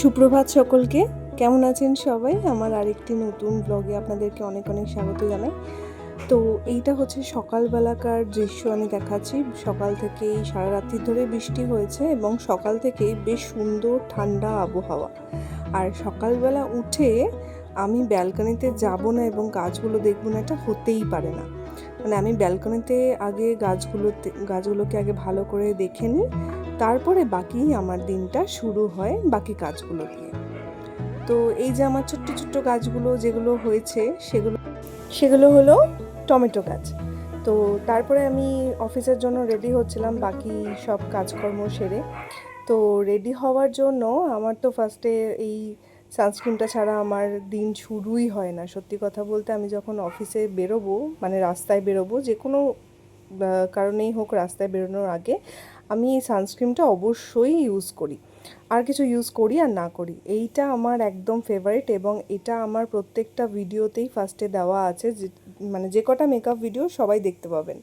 সুপ্রভাত সকলকে। কেমন আছেন সবাই? আমার আরেকটি নতুন ব্লগে আপনাদেরকে অনেক অনেক স্বাগত জানাই। তো এইটা হচ্ছে সকালবেলাকার দৃশ্য আমি দেখাচ্ছি। সকাল থেকেই সারা রাত্রি ধরে বৃষ্টি হয়েছে এবং সকাল থেকেই বেশ সুন্দর ঠান্ডা আবহাওয়া। আর সকালবেলা উঠে আমি ব্যালকনিতে যাব না এবং গাছগুলো দেখব না, এটা হতেই পারে না। মানে আমি ব্যালকনিতে আগে গাছগুলোতে, গাছগুলোকে আগে ভালো করে দেখে নিই। তারপরে বাকি আমার দিনটা শুরু হয় বাকি কাজগুলো দিয়ে। তো এই যে আমার ছোট্ট ছোট্ট গাছগুলো যেগুলো হয়েছে সেগুলো সেগুলো হলো টমেটো গাছ। তো তারপরে আমি অফিসের জন্য রেডি হচ্ছিলাম বাকি সব কাজকর্ম সেরে। তো রেডি হওয়ার জন্য আমার তো ফার্স্টে এই সানস্ক্রিনটা ছাড়া আমার দিন শুরুই হয় না। সত্যি কথা বলতে আমি যখন অফিসে বেরোবো মানে রাস্তায় বেরোবো যে কোনো কারণেই হোক রাস্তায় বেরোনোর আগে আমি এই সানস্ক্রিনটা অবশ্যই ইউজ করি। আর কিছু ইউজ করি আর না করি। এইটা আমার একদম ফেভারিট এবং এটা আমার প্রত্যেকটা ভিডিওতেই ফার্স্টে দেওয়া আছে যে মানে যে কটা মেকআপ ভিডিও সবাই দেখতে পাবেন।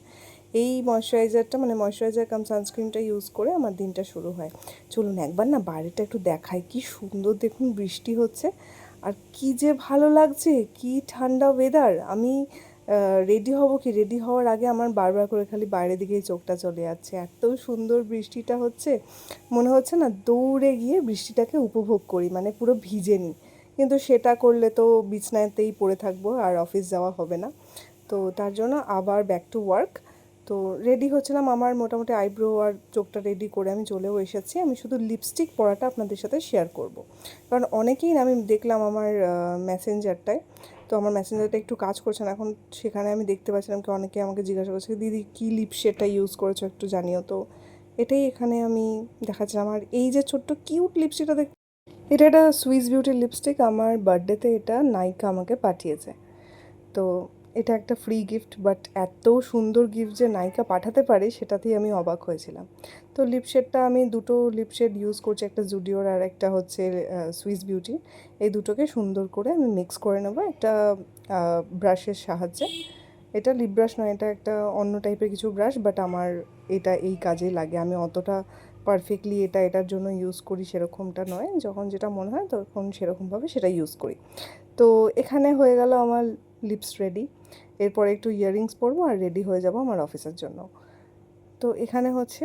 এই ময়শ্চারাইজারটা মানে ময়শ্চারাইজার কাম সানস্ক্রিনটা ইউজ করে আমার দিনটা শুরু হয়। চলুন একবার না বাইরেটা একটু দেখায় কি সুন্দর দেখুন বৃষ্টি হচ্ছে। আর কি যে ভালো লাগছে, কি ঠান্ডা ওয়েদার আমি রেডি হব কি? রেডি হওয়ার আগে আমার বারবার করে খালি বাইরের দিকেই চোখটা চলে যাচ্ছে। এত সুন্দর বৃষ্টিটা হচ্ছে, মনে হচ্ছে না দৌড়ে গিয়ে বৃষ্টিটাকে উপভোগ করি মানে পুরো ভিজে নিই কিন্তু সেটা করলে তো বিছনাতেই পড়ে থাকব আর অফিস যাওয়া হবে না। তো তার জন্য আবার ব্যাক টু ওয়ার্ক তো রেডি হচ্ছিলাম আমার মোটামুটি আইব্রো আর চোখটা রেডি করে আমি চলেও এসেছি। আমি শুধু লিপস্টিক পরাটা আপনাদের সাথে শেয়ার করব। কারণ অনেকেই আমি দেখলাম আমার মেসেঞ্জারটায় তো আমার মেসেঞ্জারটা একটু কাজ করছে না। এখন সেখানে আমি দেখতে পাচ্ছিলাম কি অনেকে আমাকে জিজ্ঞাসা করছে, দিদি, কী লিপ শেডটা ইউজ করেছ একটু জানিও তো? এটাই এখানে আমি দেখাচ্ছিলাম। আর এই যে ছোট্ট কিউট লিপস্টিকটা দেখ, এটা একটা সুইস বিউটির লিপস্টিক আমার বার্থডেতে এটা নাইকা আমাকে পাঠিয়েছে। তো এটা একটা ফ্রি গিফট বাট এত সুন্দর গিফট যে নায়িকা পাঠাতে পারে, সেটাতেই আমি অবাক হয়েছিলাম। তো লিপশেডটা আমি দুটো লিপশেড ইউজ করছি, একটা জুডিওর আর একটা হচ্ছে সুইস বিউটি এই দুটোকে সুন্দর করে আমি মিক্স করে নেব একটা ব্রাশের সাহায্যে। এটা লিপ ব্রাশ নয়, এটা একটা অন্য টাইপের কিছু ব্রাশ বাট আমার এটা এই কাজে লাগে। আমি অতটা পারফেক্টলি এটা, এটার জন্য ইউজ করি সেরকমটা নয়। যখন যেটা মনে হয়, তখন সেরকমভাবে সেটা ইউজ করি। তো এখানে হয়ে গেল আমার লিপস রেডি। এরপরে একটু ইয়াররিংস পরবো আর রেডি হয়ে যাব আমার অফিসের জন্য। তো এখানে হচ্ছে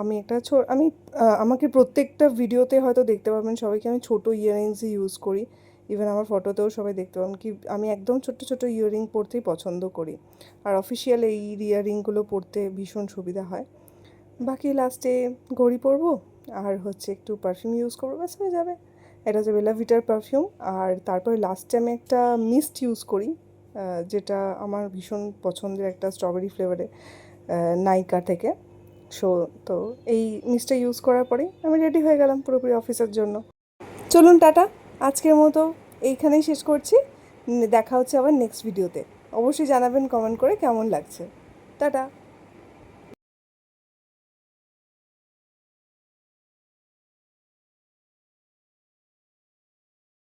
আমি একটা ছো, আমি আমাকে প্রত্যেকটা ভিডিওতে হয়তো দেখতে পাবেন সবাইকে আমি ছোটো ইয়াররিংসই ইউজ করি। ইভেন আমার ফটোতেও সবাই দেখতে পাবেন কি, আমি একদম ছোট্ট ছোটো ইয়াররিং পরতেই পছন্দ করি। আর অফিসিয়াল এই ইয়াররিংগুলো পরতে ভীষণ সুবিধা হয়। বাকি লাস্টে ঘড়ি পরবো, আর হচ্ছে একটু পারফিউম ইউজ করব, ব্যাস হয়ে যাবে। এটা হচ্ছে বেলা ভিটার পারফিউম আর তারপরে লাস্টে আমি একটা মিস্ট ইউজ করি যেটা আমার ভীষণ পছন্দের একটা স্ট্রবেরি ফ্লেভারে নাইকা থেকে। সো তো এই মিস্টটা ইউজ করার পরেই আমি রেডি হয়ে গেলাম পুরোপুরি অফিসের জন্য। চলুন টাটা, আজকের মতো এইখানেই শেষ করছি। দেখা হচ্ছে আবার নেক্সট ভিডিওতে অবশ্যই জানাবেন কমেন্ট করে কেমন লাগছে। টাটা!